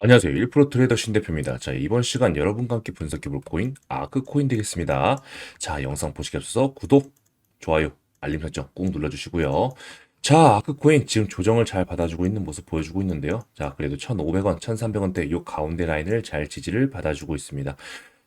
안녕하세요. 1% 트레이더 신 대표입니다. 자, 이번 시간 여러분과 함께 분석해볼 코인, 아크코인 되겠습니다. 자, 영상 보시기 앞서서 구독, 좋아요, 알림 설정 꾹 눌러주시고요. 자, 아크코인 지금 조정을 잘 받아주고 있는 모습 보여주고 있는데요. 자, 그래도 1,500원, 1,300원대 요 가운데 라인을 잘 지지를 받아주고 있습니다.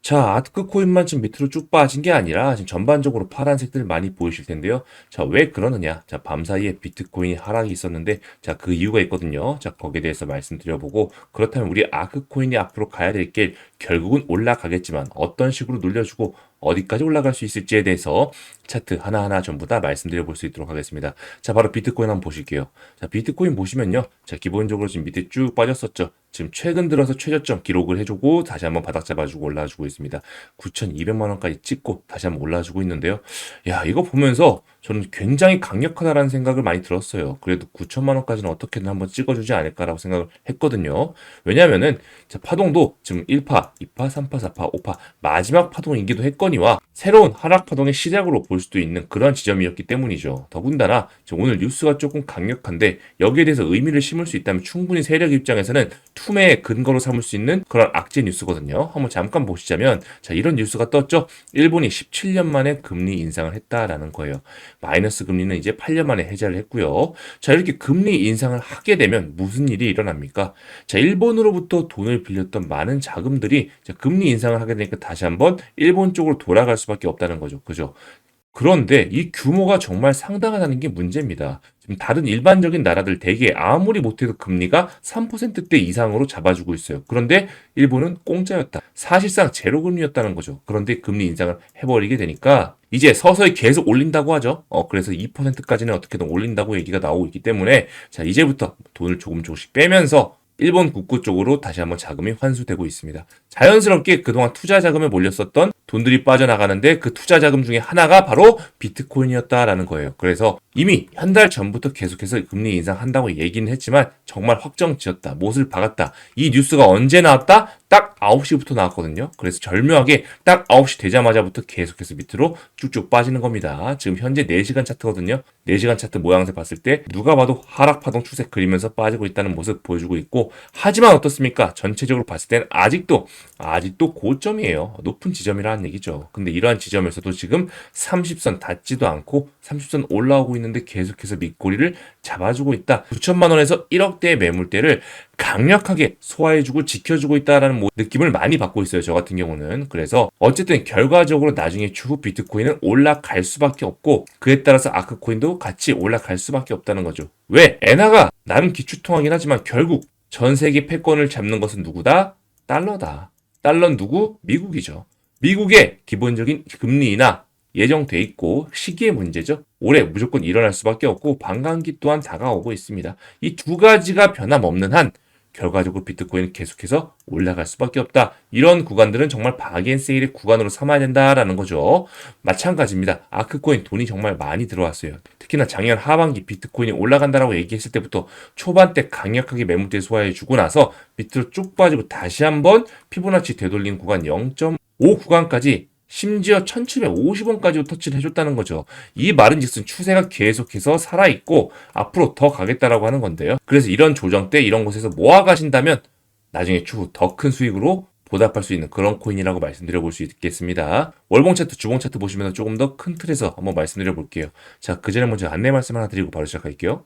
자, 아트코인만 지금 밑으로 쭉 빠진 게 아니라 지금 전반적으로 파란색들 많이 보이실 텐데요. 자, 왜 그러느냐? 자, 밤 사이에 비트코인이 하락이 있었는데, 자, 그 이유가 있거든요. 자, 거기에 대해서 말씀드려보고, 그렇다면 우리 아크 코인이 앞으로 가야 될 길, 결국은 올라가겠지만, 어떤 식으로 눌려주고, 어디까지 올라갈 수 있을지에 대해서 차트 하나하나 전부 다 말씀드려 볼 수 있도록 하겠습니다. 자, 바로 비트코인 한번 보실게요. 자, 비트코인 보시면요. 자, 기본적으로 지금 밑에 쭉 빠졌었죠. 지금 최근 들어서 최저점 기록을 해주고 다시 한번 바닥 잡아주고 올라와주고 있습니다. 9,200만 원까지 찍고 다시 한번 올라와주고 있는데요. 야, 이거 보면서 저는 굉장히 강력하다라는 생각을 많이 들었어요. 그래도 9천만 원까지는 어떻게든 한번 찍어주지 않을까라고 생각을 했거든요. 왜냐하면은 자, 파동도 지금 1파, 2파, 3파, 4파, 5파 마지막 파동이기도 했거니와 새로운 하락 파동의 시작으로 볼 수도 있는 그런 지점이었기 때문이죠. 더군다나 오늘 뉴스가 조금 강력한데 여기에 대해서 의미를 심을 수 있다면 충분히 세력 입장에서는 투매의 근거로 삼을 수 있는 그런 악재 뉴스거든요. 한번 잠깐 보시자면 자 이런 뉴스가 떴죠. 일본이 17년 만에 금리 인상을 했다라는 거예요. 마이너스 금리는 이제 8년 만에 해제를 했고요. 자, 이렇게 금리 인상을 하게 되면 무슨 일이 일어납니까? 자, 일본으로부터 돈을 빌렸던 많은 자금들이 자, 금리 인상을 하게 되니까 다시 한번 일본 쪽으로 돌아갈 수밖에 없다는 거죠. 그죠? 그런데 이 규모가 정말 상당하다는 게 문제입니다. 다른 일반적인 나라들 대개 아무리 못해도 금리가 3%대 이상으로 잡아주고 있어요. 그런데 일본은 공짜였다. 사실상 제로 금리였다는 거죠. 그런데 금리 인상을 해버리게 되니까 이제 서서히 계속 올린다고 하죠. 어, 그래서 2%까지는 어떻게든 올린다고 얘기가 나오고 있기 때문에 자, 이제부터 돈을 조금 조금씩 빼면서 일본 국고 쪽으로 다시 한번 자금이 환수되고 있습니다. 자연스럽게 그동안 투자 자금에 몰렸었던 돈들이 빠져나가는데 그 투자 자금 중에 하나가 바로 비트코인이었다라는 거예요. 그래서 이미 한 달 전부터 계속해서 금리 인상한다고 얘기는 했지만 정말 확정 지었다. 못을 박았다. 이 뉴스가 언제 나왔다? 딱 9시부터 나왔거든요. 그래서 절묘하게 딱 9시 되자마자부터 계속해서 밑으로 쭉쭉 빠지는 겁니다. 지금 현재 4시간 차트거든요. 4시간 차트 모양새 봤을 때 누가 봐도 하락파동 추세 그리면서 빠지고 있다는 모습 보여주고 있고 하지만 어떻습니까? 전체적으로 봤을 때는 아직도 아직도 고점이에요. 높은 지점이라는 얘기죠. 근데 이러한 지점에서도 지금 30선 닿지도 않고 30선 올라오고 있는데 계속해서 밑꼬리를 잡아주고 있다. 9천만 원에서 1억대의 매물대를 강력하게 소화해주고 지켜주고 있다라는 뭐 느낌을 많이 받고 있어요. 저 같은 경우는. 그래서 어쨌든 결과적으로 나중에 추후 비트코인은 올라갈 수밖에 없고 그에 따라서 아크코인도 같이 올라갈 수밖에 없다는 거죠. 왜? 엔화가 나름 기축통화긴 하지만 결국 전 세계 패권을 잡는 것은 누구다? 달러다. 달러는 누구? 미국이죠. 미국의 기본적인 금리 인하 예정돼 있고 시기의 문제죠. 올해 무조건 일어날 수밖에 없고 반감기 또한 다가오고 있습니다. 이 두 가지가 변함없는 한 결과적으로 비트코인은 계속해서 올라갈 수밖에 없다. 이런 구간들은 정말 바겐 세일의 구간으로 삼아야 된다라는 거죠. 마찬가지입니다. 아크코인 돈이 정말 많이 들어왔어요. 특히나 작년 하반기 비트코인이 올라간다라고 얘기했을 때부터 초반 때 강력하게 매물대 소화해 주고 나서 밑으로 쭉 빠지고 다시 한번 피보나치 되돌린 구간 0.5 구간까지 심지어 1750원까지도 터치를 해줬다는 거죠. 이 말은즉슨 추세가 계속해서 살아있고 앞으로 더 가겠다라고 하는 건데요. 그래서 이런 조정 때 이런 곳에서 모아 가신다면 나중에 추후 더 큰 수익으로 보답할 수 있는 그런 코인이라고 말씀드려 볼 수 있겠습니다. 월봉 차트, 주봉 차트 보시면 조금 더 큰 틀에서 한번 말씀드려 볼게요. 자, 그 전에 먼저 안내 말씀 하나 드리고 바로 시작할게요.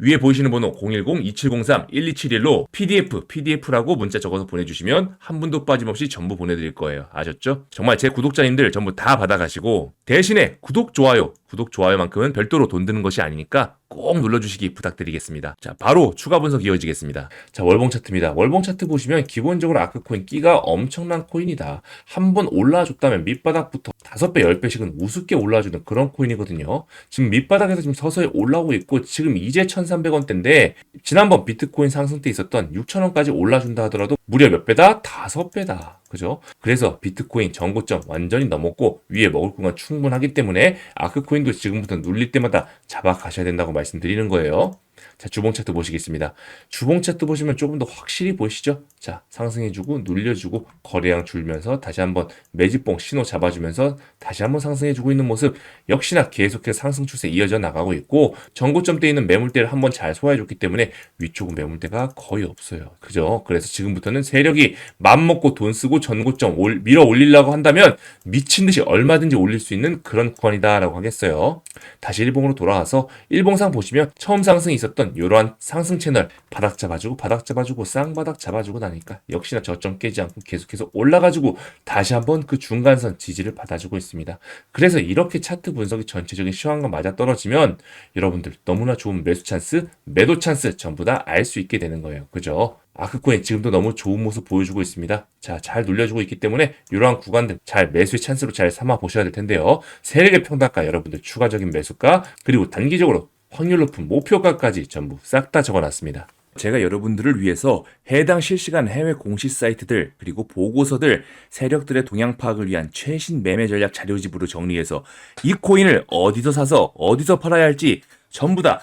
위에 보이시는 번호 010-2703-1271로 PDF, PDF라고 문자 적어서 보내주시면 한 분도 빠짐없이 전부 보내드릴 거예요. 아셨죠? 정말 제 구독자님들 전부 다 받아가시고 대신에 구독, 좋아요, 구독, 좋아요만큼은 별도로 돈 드는 것이 아니니까 꼭 눌러주시기 부탁드리겠습니다. 자, 바로 추가 분석 이어지겠습니다. 자, 월봉 차트입니다. 월봉 차트 보시면 기본적으로 아크코인 끼가 엄청난 코인이다. 한 번 올라줬다면 밑바닥부터 5배, 10배씩은 우습게 올라주는 그런 코인이거든요. 지금 밑바닥에서 지금 서서히 올라오고 있고 지금 이제 1,300원대인데 지난번 비트코인 상승 때 있었던 6,000원까지 올라준다 하더라도 무려 몇 배다? 5배다. 그죠? 그래서 비트코인 전고점 완전히 넘었고 위에 먹을 공간 충분하기 때문에 아크코인도 지금부터 눌릴 때마다 잡아 가셔야 된다고 말씀드리는 거예요. 자, 주봉 차트 보시겠습니다. 주봉 차트 보시면 조금 더 확실히 보이시죠? 자, 상승해주고 눌려주고 거래량 줄면서 다시 한번 매집봉 신호 잡아주면서 다시 한번 상승해주고 있는 모습 역시나 계속해서 상승 추세 이어져 나가고 있고 전고점 때 있는 매물대를 한번 잘 소화해줬기 때문에 위쪽은 매물대가 거의 없어요. 그죠? 그래서 지금부터는 세력이 맘먹고 돈 쓰고 전고점 올, 밀어 올리려고 한다면 미친 듯이 얼마든지 올릴 수 있는 그런 구간이다라고 하겠어요. 다시 일봉으로 돌아와서 일봉상 보시면 처음 상승이 있었던 이러한 상승 채널 바닥 잡아주고 바닥 잡아주고 쌍바닥 잡아주고 나니까 역시나 저점 깨지 않고 계속해서 올라가지고 다시 한번 그 중간선 지지를 받아주고 있습니다. 그래서 이렇게 차트 분석이 전체적인 시황과 맞아 떨어지면 여러분들 너무나 좋은 매수 찬스, 매도 찬스 전부 다 알 수 있게 되는 거예요. 그죠? 아크코인 지금도 너무 좋은 모습 보여주고 있습니다. 자, 잘 눌려주고 있기 때문에 이러한 구간들 잘 매수의 찬스로 잘 삼아 보셔야 될 텐데요. 세력의 평단가 여러분들 추가적인 매수가 그리고 단기적으로 확률 높은 목표가까지 전부 싹 다 적어놨습니다. 제가 여러분들을 위해서 해당 실시간 해외 공시 사이트들 그리고 보고서들 세력들의 동향 파악을 위한 최신 매매 전략 자료집으로 정리해서 이 코인을 어디서 사서 어디서 팔아야 할지 전부 다